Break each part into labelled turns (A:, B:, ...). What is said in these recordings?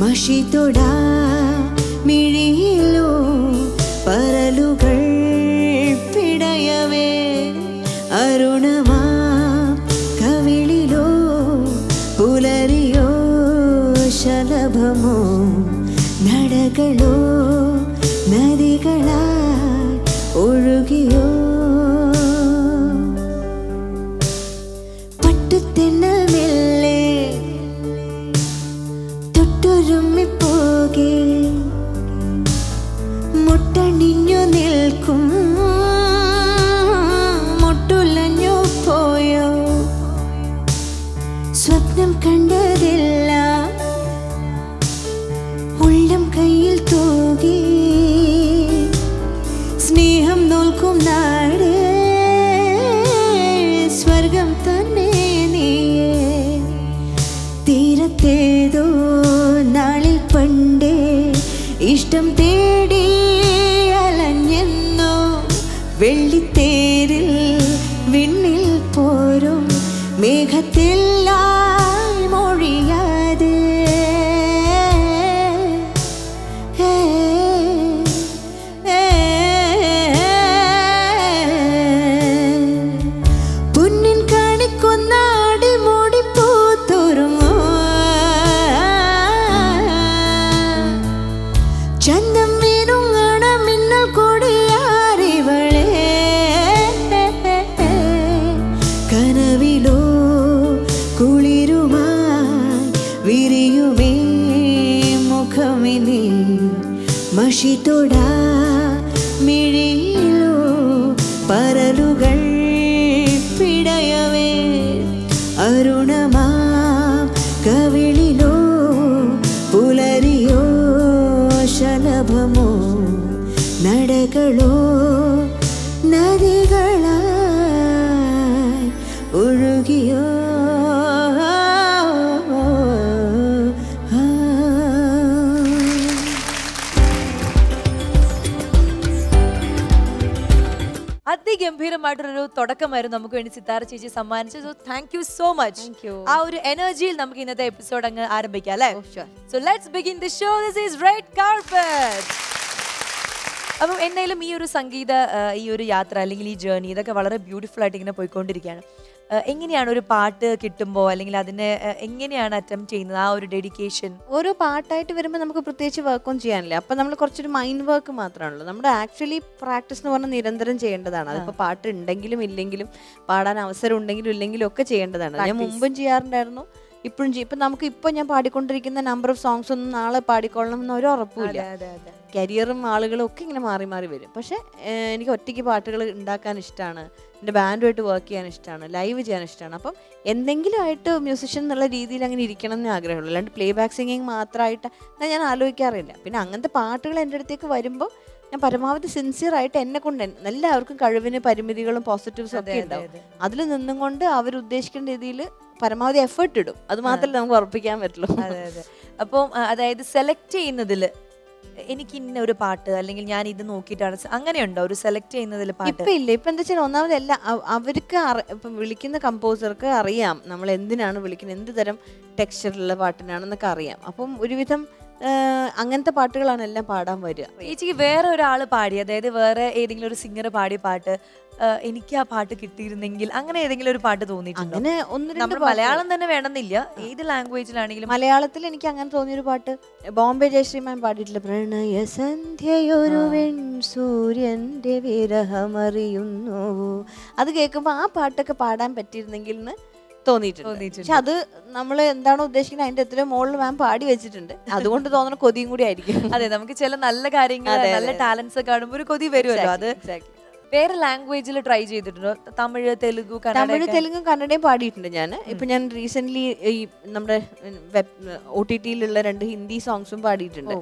A: മഷിതൊടാ മിഴിയിലോ പരലുകൾ പിടയവേ അരുണമാ കവിളിലോ പുലരിയോ ശലഭമോ നടകളോ നദികളായി ഒഴുകിയോ പട്ടുതെന്നൽ വെള്ളിത്തേരിൽ വിണ്ണിൽ പോരും മേഘത്തില്ലായി മൊഴിയാതെ. പൊന്നിൻ മഷിതൊടാ മിഴിയിലോ പരലുകൾ പിടയവേ. അരുണമാ കവിളിലോ
B: അതിഗംഭീരമായിട്ടൊരു തുടക്കമായിരുന്നു. നമുക്ക് വേണ്ടി സിത്താര ചേച്ചി സമ്മാനിച്ചത്. So thank you so much. ആ ഒരു എനർജിയിൽ നമുക്ക് ഇന്നത്തെ എപ്പിസോഡ് അങ്ങ് ആരംഭിക്കാം അല്ലേ. So let's begin the show this is red carpet അപ്പം എന്തായാലും ഈ ഒരു സംഗീത ഈ ഒരു യാത്ര അല്ലെങ്കിൽ ഈ ജേർണി ഇതൊക്കെ വളരെ ബ്യൂട്ടിഫുൾ ആയിട്ട് ഇങ്ങനെ പോയിക്കൊണ്ടിരിക്കുകയാണ്. എങ്ങനെയാണ് ഒരു പാട്ട് കിട്ടുമ്പോൾ അല്ലെങ്കിൽ അതിനെ എങ്ങനെയാണ് അറ്റംപ്റ്റ് ചെയ്യുന്നത്? ആ ഒരു ഡെഡിക്കേഷൻ
C: ഓരോ പാട്ടായിട്ട് വരുമ്പോൾ നമുക്ക് പ്രത്യേകിച്ച് വർക്കൊന്നും ചെയ്യാനില്ല. അപ്പം നമ്മൾ കുറച്ചൊരു മൈൻഡ് വർക്ക് മാത്രമാണല്ലോ നമ്മുടെ ആക്ച്വലി പ്രാക്ടീസ് എന്ന് പറഞ്ഞാൽ നിരന്തരം ചെയ്യേണ്ടതാണ്. അതിപ്പോൾ പാട്ട് ഉണ്ടെങ്കിലും ഇല്ലെങ്കിലും പാടാൻ അവസരം ഉണ്ടെങ്കിലും ഇല്ലെങ്കിലും ഒക്കെ ചെയ്യേണ്ടതാണ്. ഞാൻ. മുമ്പും ചെയ്യാറുണ്ടായിരുന്നു. ഇപ്പോഴും ചെയ്യും. ഇപ്പം നമുക്ക് ഇപ്പൊ ഞാൻ പാടിക്കൊണ്ടിരിക്കുന്ന നമ്പർ ഓഫ് സോങ്സ് ഒന്നും നാളെ പാടിക്കൊള്ളണം എന്നൊരു ഒരു ഉറപ്പുമില്ല.
B: അതെ അതെ
C: കരിയറും ആളുകളും ഒക്കെ ഇങ്ങനെ മാറി മാറി വരും. പക്ഷേ എനിക്ക് ഒറ്റയ്ക്ക് പാട്ടുകൾ ഉണ്ടാക്കാൻ ഇഷ്ടമാണ് എന്റെ ബാൻഡുമായിട്ട് വർക്ക് ചെയ്യാൻ ഇഷ്ടമാണ് ലൈവ് ചെയ്യാൻ ഇഷ്ടമാണ് അപ്പം എന്തെങ്കിലും ആയിട്ട് മ്യൂസിഷ്യൻ എന്നുള്ള രീതിയിൽ അങ്ങനെ ഇരിക്കണം എന്ന് ആഗ്രഹമുള്ളൂ. അല്ലാണ്ട് പ്ലേ ബാക്ക് സിംഗിങ് മാത്രമായിട്ട് ഞാൻ ആലോചിക്കാറില്ല. പിന്നെ അങ്ങനത്തെ പാട്ടുകൾ എന്റെ അടുത്തേക്ക് വരുമ്പോൾ ഞാൻ പരമാവധി സിൻസിയർ ആയിട്ട് എന്നെ കൊണ്ട് എല്ലാവർക്കും കഴിവിന് പരിമിതികളും പോസിറ്റീവ്സ് ഒക്കെ ഉണ്ടാവും. അതിൽ നിന്നും കൊണ്ട് അവർ ഉദ്ദേശിക്കേണ്ട രീതിയിൽ പരമാവധി എഫേർട്ട് ഇടും. അത് മാത്രമേ നമുക്ക് ഉറപ്പിക്കാൻ പറ്റുള്ളൂ.
B: അതെ അതെ. അപ്പം അതായത് സെലക്ട് ചെയ്യുന്നതിൽ എനിക്ക് ഇന്ന ഒരു പാട്ട് അല്ലെങ്കിൽ ഞാൻ ഇത് നോക്കിയിട്ടാണ് അങ്ങനെയുണ്ടോ? ഒരു സെലക്ട് ചെയ്യുന്നതിൽ പാട്ട്?
C: ഇപ്പൊ ഇല്ല. ഇപ്പൊ എന്താ വെച്ചാൽ ഒന്നാമത് അല്ല അവർക്ക് ഇപ്പം വിളിക്കുന്ന കമ്പോസർക്ക് അറിയാം. നമ്മൾ എന്തിനാണ് വിളിക്കുന്നത്? എന്ത് തരം ടെക്സ്ചറിലുള്ള പാട്ടിനാണെന്നൊക്കെ അറിയാം. അപ്പം ഒരുവിധം അങ്ങനത്തെ പാട്ടുകളാണ് എല്ലാം പാടാൻ വരിക.
B: ചേച്ചിക്ക് വേറെ ഒരാൾ പാടി അതായത് വേറെ ഏതെങ്കിലും ഒരു സിംഗർ പാടിയ പാട്ട് എനിക്ക് ആ പാട്ട് കിട്ടിയിരുന്നെങ്കിൽ അങ്ങനെ ഏതെങ്കിലും ഒരു പാട്ട് തോന്നിയിട്ടുണ്ടോ?
C: അങ്ങനെ ഒന്ന്
B: നമ്മൾ മലയാളം തന്നെ വേണമെന്നില്ല. ഏത് ലാംഗ്വേജിലാണെങ്കിലും
C: മലയാളത്തിൽ എനിക്ക് അങ്ങനെ തോന്നിയൊരു പാട്ട് ബോംബെ ജയശ്രീമാൻ പാടിയിട്ടുള്ള പ്രണയ സന്ധ്യയൊരു സൂര്യന്റെ വിരഹമറിയുന്നു. അത് കേൾക്കുമ്പോൾ ആ പാട്ടൊക്കെ പാടാൻ പറ്റിയിരുന്നെങ്കിൽ എന്ന് തോന്നിയിട്ടുണ്ട്. പക്ഷെ അത് നമ്മൾ എന്താണോ ഉദ്ദേശിക്കുന്നത് അതിന്റെ എത്രയോ മുകളിൽ മാം പാടി വെച്ചിട്ടുണ്ട്. അതുകൊണ്ട് തോന്നുന്ന കൊതിയും കൂടി ആയിരിക്കും.
B: അതെ നമുക്ക് ചില നല്ല കാര്യങ്ങൾ നല്ല
C: ടാലൻസ്
B: ടാലൻസ് കാണുമ്പോൾ ഒരു കൊതി വരുമല്ലോ. അത്. വേറെ ലാംഗ്വേജിൽ ട്രൈ ചെയ്തിട്ടുണ്ടോ? തമിഴ് തെലുഗു
C: തമിഴ് തെലുങ്കും കന്നഡയും പാടിയിട്ടുണ്ട് ഞാൻ. ഇപ്പൊ ഞാൻ റീസെന്റ് ഈ നമ്മുടെ ഒ ടി ടിയിലുള്ള രണ്ട് ഹിന്ദി സോങ്സും പാടിയിട്ടുണ്ട്.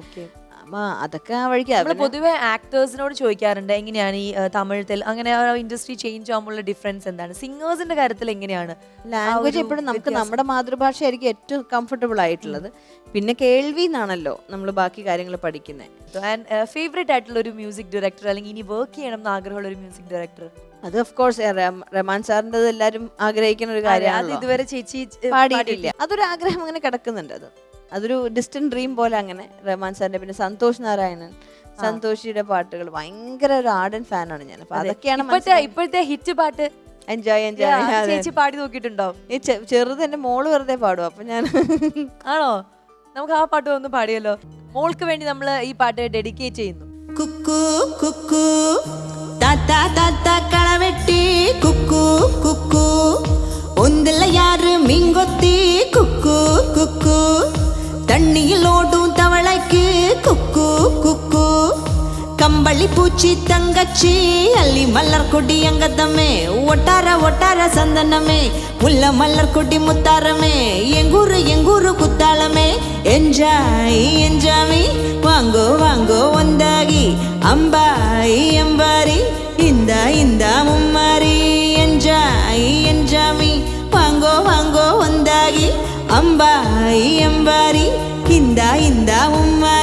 C: അതൊക്കെ ആ വഴിക്ക്
B: പൊതുവെ ആക്ടേഴ്സിനോട് ചോദിക്കാറുണ്ട് എങ്ങനെയാണ് ഈ തമിഴത്തിൽ തമിഴ് തെൽ അങ്ങനെ ഇൻഡസ്ട്രി ചേഞ്ച് ആകുമ്പോഴുള്ള ഡിഫറൻസ് എന്താണ്? സിംഗേഴ്സിന്റെ കാര്യത്തിൽ എങ്ങനെയാണ്?
C: ലാംഗ്വേജ് എപ്പോഴും നമുക്ക് നമ്മുടെ മാതൃഭാഷയായിരിക്കും ഏറ്റവും കംഫർട്ടബിൾ ആയിട്ടുള്ളത്. പിന്നെ കേൾവി എന്നാണല്ലോ നമ്മൾ ബാക്കി കാര്യങ്ങൾ പഠിക്കുന്നത്
B: ഫേവറേറ്റ് ആയിട്ടുള്ള ഒരു മ്യൂസിക് ഡയറക്ടർ അല്ലെങ്കിൽ ഇനി വർക്ക് ചെയ്യണം എന്ന് ആഗ്രഹമുള്ള ഒരു മ്യൂസിക് ഡയറക്ടർ
C: അത് ഓഫ് കോഴ്സ് റഹ്മാൻ സാറിന്റെ എല്ലാവരും ആഗ്രഹിക്കുന്ന ഒരു
B: അത്
C: കാര്യമാണ്
B: ഇതുവരെ ചേച്ചി
C: പാടിയിട്ടില്ല. അതൊരു ആഗ്രഹം അങ്ങനെ കിടക്കുന്നുണ്ട് അത്. അതൊരു ഡിസ്റ്റന്റ് ഡ്രീം പോലെ അങ്ങനെ റഹ്മാൻ സാറിന്റെ പിന്നെ സന്തോഷ് നാരായണൻ സന്തോഷിയുടെ പാട്ടുകൾ ഭയങ്കര ഒരു ആർഡൻ ഫാനാണ് ഞാൻ. അപ്പൊ അതൊക്കെയാണ്
B: ഇപ്പോഴത്തെ ഹിറ്റ് പാട്ട്.
C: എൻജോയ് എൻജോയ്
B: ചേച്ചി പാടി നോക്കിയിട്ടുണ്ടോ?
C: ഈ ചെറുത് എന്റെ മോൾ വെറുതെ പാടും. അപ്പൊ ഞാൻ
B: ആണോ? നമുക്ക് ആ പാട്ട് ഒന്ന് പാടിയല്ലോ. മോൾക്ക് വേണ്ടി നമ്മൾ ഈ പാട്ട് ഡെഡിക്കേറ്റ് ചെയ്യുന്നു.
A: കുക്കു കുക്കു. താത്ത താത്ത കുക്കു കുക്കു. ഒന്നില്ല യാറ് മീൻകൊത്തി. കുക്കു കുക്കു. தண்ணியில் ஓடும் தவளைக்கு குக்கு குக்கு. கம்பளி பூச்சி தங்கச்சி அள்ளி மல்லர் கொடி அங்கத்தமே. ஒட்டார ஒட்டார சந்தனமே. உள்ள மல்லர் கொடி முத்தாரமே. எங்கூரு எங்கூரு குத்தாளமே. என்ஜாய் என்ஜாமி வாங்கோ வாங்கோ வந்தாகி. அம்பாய் அம்பாரி. இந்த இந்த மும்பை அம்பாய் எம்பாரி இந்தா இந்தா உம்மா